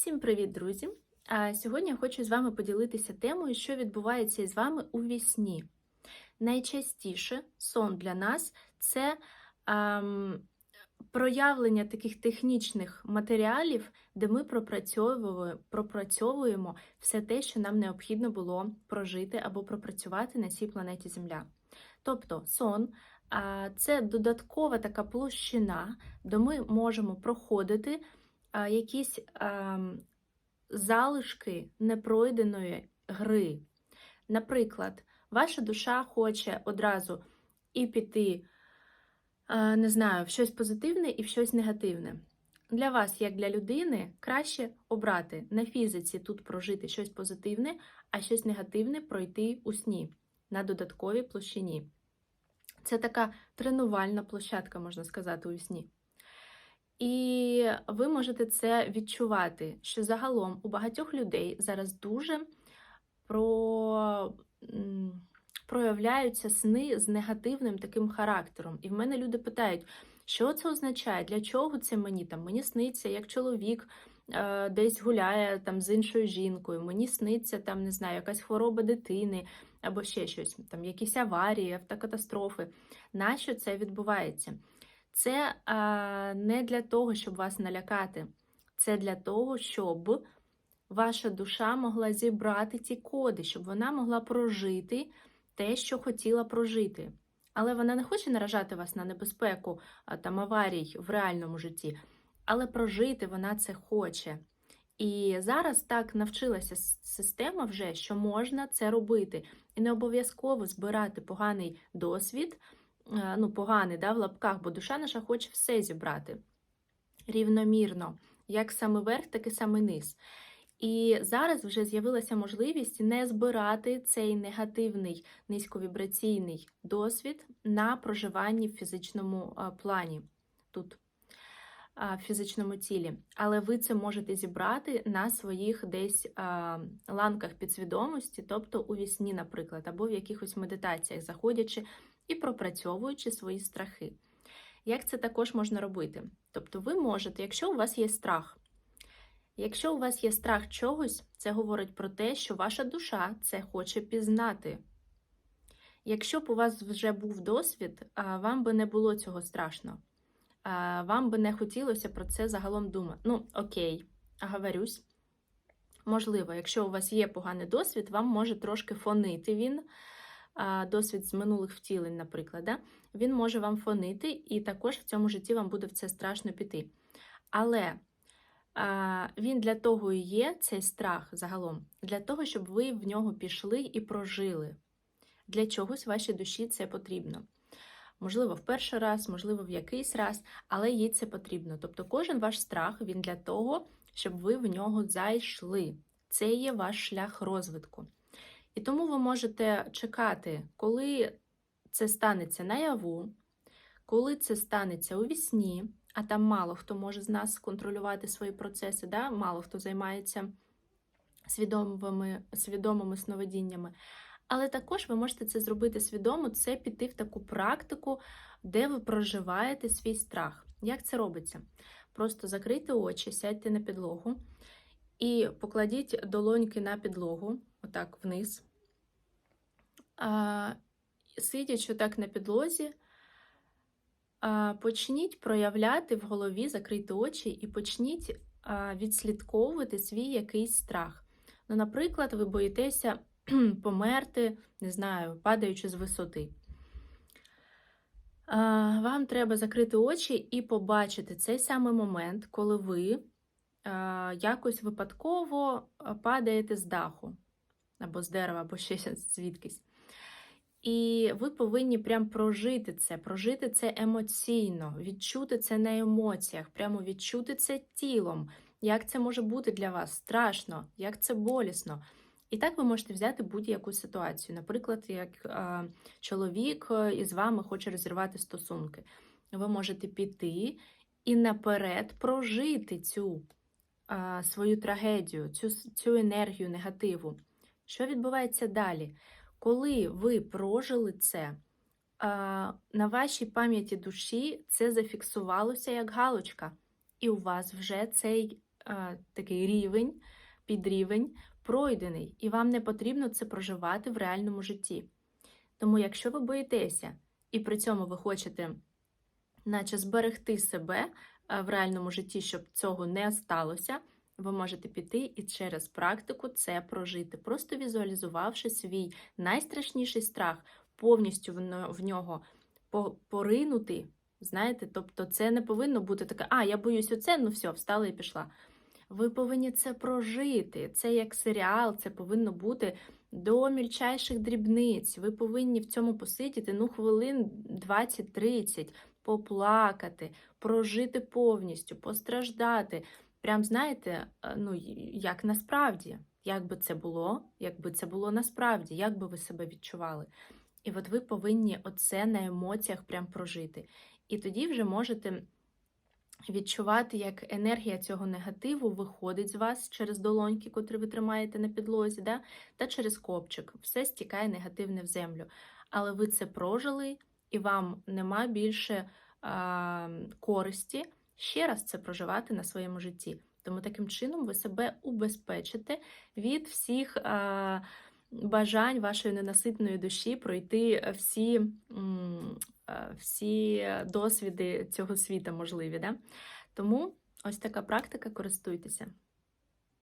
Всім привіт, друзі! Сьогодні я хочу з вами поділитися темою, що відбувається із вами у вісні. Найчастіше сон для нас це ем, проявлення таких технічних матеріалів, де ми пропрацьовуємо, пропрацьовуємо все те, що нам необхідно було прожити або пропрацювати на цій планеті Земля. Тобто сон це додаткова така площина, де ми можемо проходити якісь а, залишки непройденої гри. Наприклад, ваша душа хоче одразу і піти, а, не знаю, в щось позитивне і в щось негативне. Для вас, як для людини, краще обрати на фізиці тут прожити щось позитивне, а щось негативне пройти у сні на додатковій площині. Це така тренувальна площадка, можна сказати, у сні. І ви можете це відчувати, що загалом у багатьох людей зараз дуже про... проявляються сни з негативним таким характером. І в мене люди питають, що це означає, для чого це мені там? Мені сниться, як чоловік е, десь гуляє там з іншою жінкою, мені сниться там, не знаю, якась хвороба дитини або ще щось, там якісь аварії, автокатастрофи. Нащо це відбувається? Це а, не для того, щоб вас налякати, це для того, щоб ваша душа могла зібрати ці коди, щоб вона могла прожити те, що хотіла прожити. Але вона не хоче наражати вас на небезпеку там аварій в реальному житті, але прожити вона це хоче. І зараз так навчилася система вже, що можна це робити. І не обов'язково збирати поганий досвід, ну, поганий да, в лапках, бо душа наша хоче все зібрати рівномірно, як саме верх, так і саме низ. І зараз вже з'явилася можливість не збирати цей негативний низьковібраційний досвід на проживанні в фізичному плані. Тут в фізичному тілі, але ви це можете зібрати на своїх десь ланках підсвідомості, тобто у вісні, наприклад, або в якихось медитаціях, заходячи і пропрацьовуючи свої страхи. Як це також можна робити? Тобто, ви можете, якщо у вас є страх, якщо у вас є страх чогось, це говорить про те, що ваша душа це хоче пізнати. Якщо б у вас вже був досвід, вам би не було цього страшно вам би не хотілося про це загалом думати. Ну, окей, говорюсь. Можливо, якщо у вас є поганий досвід, вам може трошки фонити він, досвід з минулих втілень, наприклад, да? він може вам фонити, і також в цьому житті вам буде в це страшно піти. Але він для того і є, цей страх загалом, для того, щоб ви в нього пішли і прожили. Для чогось вашій душі це потрібно. Можливо, в перший раз, можливо, в якийсь раз, але їй це потрібно. Тобто, кожен ваш страх він для того, щоб ви в нього зайшли. Це є ваш шлях розвитку. І тому ви можете чекати, коли це станеться наяву, коли це станеться у вісні, а там мало хто може з нас контролювати свої процеси, да? мало хто займається свідомими, свідомими сновидіннями. Але також ви можете це зробити свідомо, це піти в таку практику, де ви проживаєте свій страх. Як це робиться? Просто закрийте очі, сядьте на підлогу і покладіть долоньки на підлогу, отак вниз. А, Сидячи так на підлозі, а, почніть проявляти в голові, закрийте очі і почніть а, відслідковувати свій якийсь страх. Ну, Наприклад, ви боїтеся померти, не знаю, падаючи з висоти. Вам треба закрити очі і побачити цей самий момент, коли ви якось випадково падаєте з даху, або з дерева, або ще звідкись. І ви повинні прям прожити це, прожити це емоційно, відчути це на емоціях, прямо відчути це тілом. Як це може бути для вас страшно, як це болісно. І так ви можете взяти будь-яку ситуацію. Наприклад, як е, чоловік е, із вами хоче розірвати стосунки. Ви можете піти і наперед прожити цю е, свою трагедію, цю, цю енергію негативу. Що відбувається далі? Коли ви прожили це, на вашій пам'яті душі це зафіксувалося як галочка, і у вас вже цей такий рівень, підрівень пройдений, і вам не потрібно це проживати в реальному житті. Тому, якщо ви боїтеся, і при цьому ви хочете, наче зберегти себе в реальному житті, щоб цього не сталося, ви можете піти і через практику це прожити, просто візуалізувавши свій найстрашніший страх, повністю в нього поринути. Знаєте, тобто це не повинно бути таке, а я боюсь оце, ну все, встала і пішла. Ви повинні це прожити. Це як серіал, це повинно бути до мільчайших дрібниць. Ви повинні в цьому посидіти ну, хвилин 20-30, поплакати, прожити повністю, постраждати. Прям знаєте, е, ну як насправді, як би це було, якби це було насправді, як би ви себе відчували. І от ви повинні оце на емоціях прям прожити. І тоді вже можете відчувати, як енергія цього негативу виходить з вас через долоньки, котрі ви тримаєте на підлозі, да? та через копчик. Все стікає негативне в землю. Але ви це прожили, і вам нема більше а, користі ще раз це проживати на своєму житті. Тому таким чином ви себе убезпечите від всіх а, бажань вашої ненаситної душі пройти всі, всі досвіди цього світа можливі. Да? Тому ось така практика, користуйтеся.